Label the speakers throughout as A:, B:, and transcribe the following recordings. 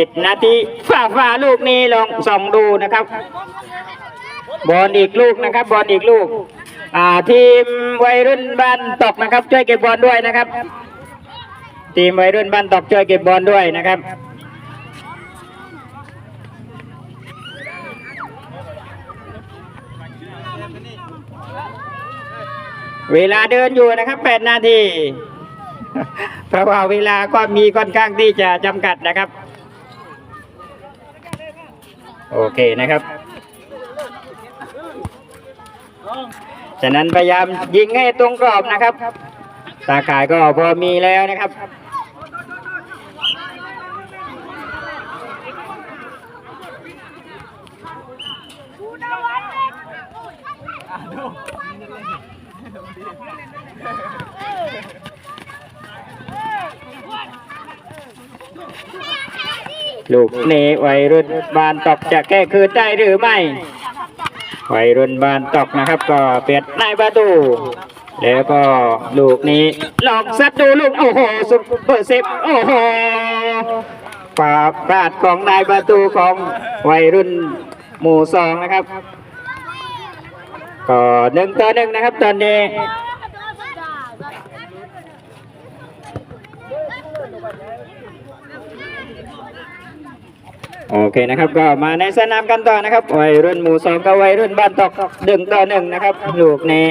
A: เจ็ดนาทีฝ่าฝ่าลูกนี้ลองส่องดูนะครับ บอลอีกลูกนะครับ บอลอีกลูก อ่าทีมวัยรุ่นบ้านตกนะครับ ช่วยเก็บบอลด้วยนะครับ ทีมวัยรุ่นบ้านตกช่วยเก็บบอลด้วยนะครับเวลาเดินอยู่นะครับ8นาที เพราะว่าเวลาก็มีค่อนข้างที่จะจำกัดนะครับ โอเคนะครับ ฉะนั้นพยายามยิงให้ตรงกรอบนะครับ ตาข่ายก็พอมีแล้วนะครับ ลูกนี้วัยรุ่นบานตกจะแก้คืนได้หรือไม่วัยรุ่นบานตกนะครับ ก็เปลี่ยนในประตู แล้วก็ลูกนี้ลองซัดดูลูกโอ้โหซุปเปอร์เซฟโอ้โหปาพลาดของนายประตูของวัยรุ่นหมู่สองนะครับ ก็หนึ่งต่อหนึ่งนะครับ ตอนนี้ โอเคนะครับก็มาในสนามกันต่อนะครับวัยรุ่นหมู่สองกับวัยรุ่นบ้านตกหนึ่งต่อหนึ่งนะครับลูกนี้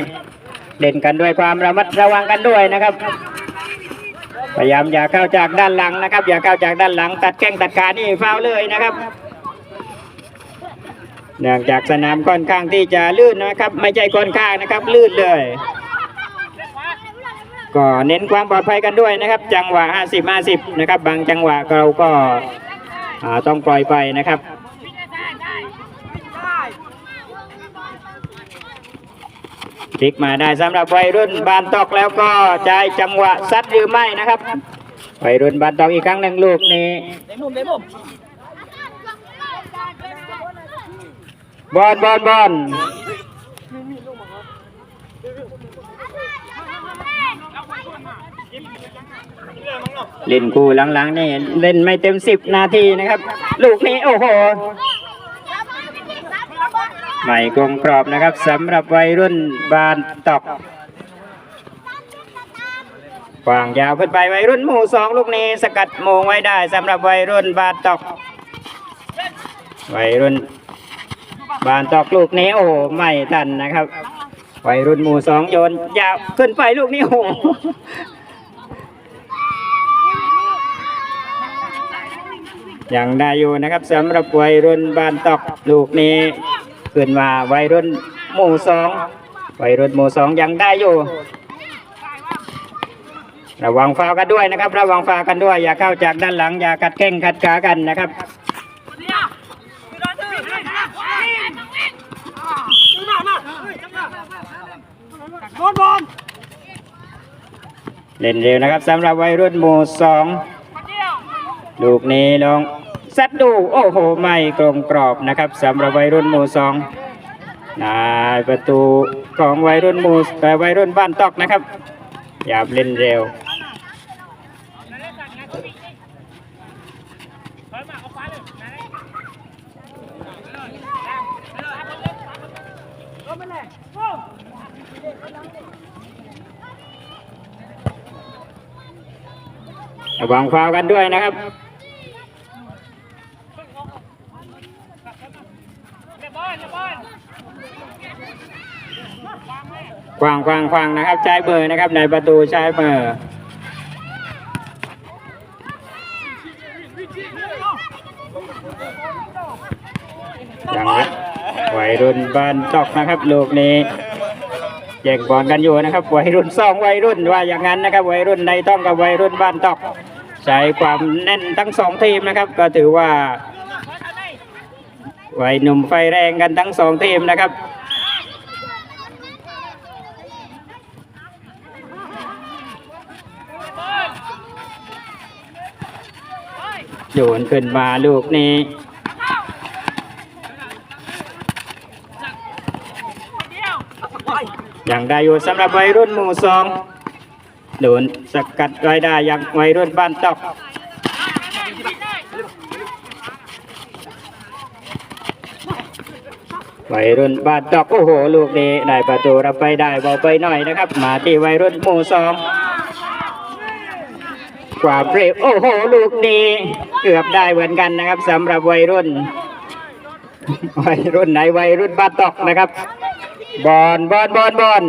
A: เล่นกันด้วยความระมัดระวังกันด้วยนะครับ พยายามอย่าเข้าจากด้านหลังนะครับ อย่าเข้าจากด้านหลัง ตัดแข้งตัดขานี่ฟาวเลยนะครับเนื่องจากสนามค่อนข้างที่จะลื่นนะครับ ไม่ใช่ค่อนข้างนะครับ ลื่นเลย ก็เน้นความปลอดภัยกันด้วยนะครับ จังหวะ 50 50 นะครับ บางจังหวะเราก็ ต้องปล่อยไปนะครับพลิกมาได้สำหรับวัยรุ่นบานตอกแล้วก็ใจายจังหวะซัดหรือไม่นะครับวัยรุ่นบานตอกอีกครั้งหนึ่งลูกนี้บอลบอลบอล เล่นคู่หลังๆนี่เล่นไม่เต็มสิบนาทีนะครับ ลูกนี้โอ้โหใหม่กลมกรอบนะครับสำหรับวัยรุ่นบานตอกวางยาวขึ้นไปวัยรุ่นหมู่สองลูกนี้สกัดโมงไว้ได้สำหรับวัยรุ่นบานตอกวัยรุ่นบานตอกลูกนี้โอ้โหไม่ทันนะครับวัยรุ่นหมู่สองโยนยาวขึ้นไปลูกนี้โอ้ ยังได้อยู่นะครับสำหรับวัยรุ่นบานตอกลูกนี้ขึ้นมาวัยรุ่นหมู่สองวัยรุ่นหมู่สองยังได้อยู่ ระวังฟาวกันด้วยนะครับ ระวังฟาวกันด้วย อย่าเข้าจากด้านหลัง อย่ากัดแข้งขัดขากันนะครับเล่นเร็วนะครับสำหรับวัยรุ่นหมู่สอง ลูกนี้ลองซัดดูโอ้โหไม่กลมกรอบนะครับสำหรับวัยรุ่นหมู่สองนายประตูของวัยรุ่นหมู่แต่วัยรุ่นบ้านตอกนะครับ อย่าเล่นเร็วระวังฟาวกันด้วยนะครับ กว้างกว้างนะครับ ใช้เบอร์นะครับ ในประตูใช้เบอร์ยังวัยรุ่นบ้านตอกนะครับ ลูกนี้แย่งบอลกันอยู่นะครับ วัยรุ่นสองวัยรุ่นว่าอย่างนั้นนะครับ วัยรุ่นในต้องกับวัยรุ่นบ้านตอก ใช้ความแน่นทั้งสองทีมนะครับ ก็ถือว่าวัยหนุ่มไฟแรงกันทั้งสองทีมนะครับ ศูนขึ้นมาลูกนี้ยังได้อยู่สำหรับวัยรุ่นหมู่สองโดนสกัดไว้ได้ยังวัยรุ่นบ้านตอกวัยรุ่นบ้านตอกโอ้โห ลูกนี้ได้ประตูรับไปได้เบาไปหน่อยนะครับ มาที่วัยรุ่นหมู่สอง กว่าเบรกโอ้โห ลูกนี้เกือบได้เหมือนกันนะครับสำหรับวัยรุ่น วัยรุ่นไหนวัยรุ่นบาดตอกนะครับบอลบอลบอลบอล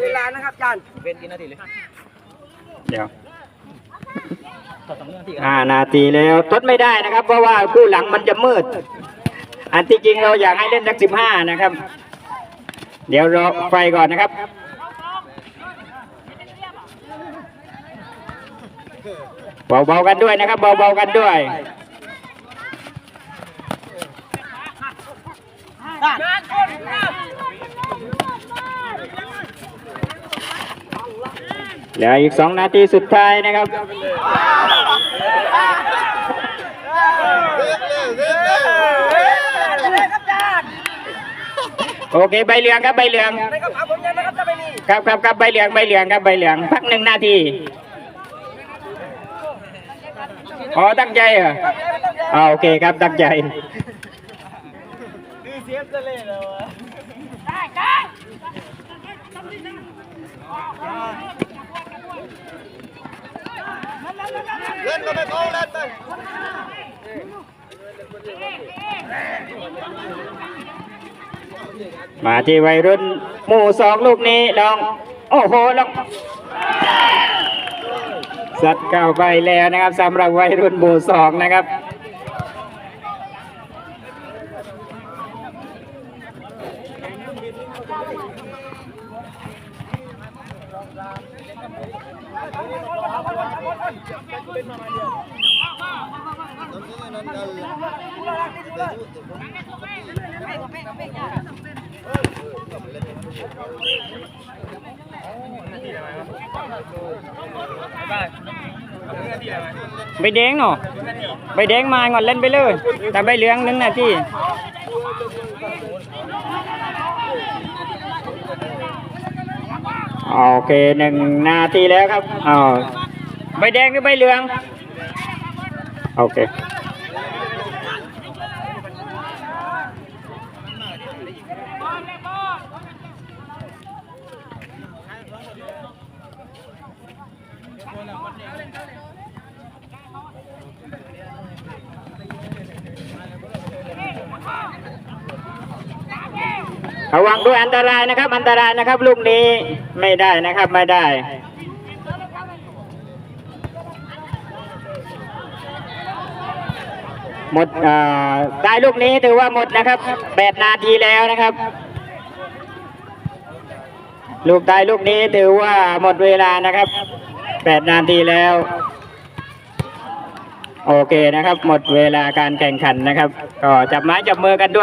B: เวลานะครับอาจารย์เป็นกี่นาทีเลย
A: เดี๋ยว
B: ต่อสองนาที
A: ห้านาทีแล้วทดไม่ได้นะครับ เพราะว่าคู่หลังมันจะมืด อันที่จริงเราอยากให้เล่นสักสิบห้านะครับ เดี๋ยวรอไฟก่อนนะครับ เบาๆกันด้วยนะครับ เบาๆกันด้วยเหลืออีกสองนาทีสุดท้ายนะครับโอเคใบเหลืองครับใบเหลือง
B: นะครับเอาผมยังครับ
A: ครับครับครับใบเหลืองใบเหลืองครับใบเหลืองพักหนึ่งนาที อ๋อตั้งใจเหรออ๋อโอเคครับตั้งใจ
B: คือเสียงจะเล่นแล้วะ
A: มาที่วัยรุ่นหมู่สองลูกนี้ลอง โอ้โหลอง สัดเข้าไปแล้วนะครับสำหรับวัยรุ่นหมู่สองนะครับ ใบแดงเนาะใบแดงมาก่อนเล่นไปเลย แต่ใบเหลืองหนึ่งนาทีโอเคหนึ่งนาทีแล้วครับอ้าวใบแดงหรือใบเหลือง โอเค ระวังด้วยอันตรายนะครับ อันตรายนะครับ ลูกนี้ไม่ได้นะครับไม่ได้หมดอ่าได้ลูกนี้ถือว่าหมดนะครับแปดนาทีแล้วนะครับ ลูกได้ลูกนี้ถือว่าหมดเวลานะครับแปดนาทีแล้ว โอเคนะครับ หมดเวลาการแข่งขันนะครับ ก็จับไม้จับมือกันด้วย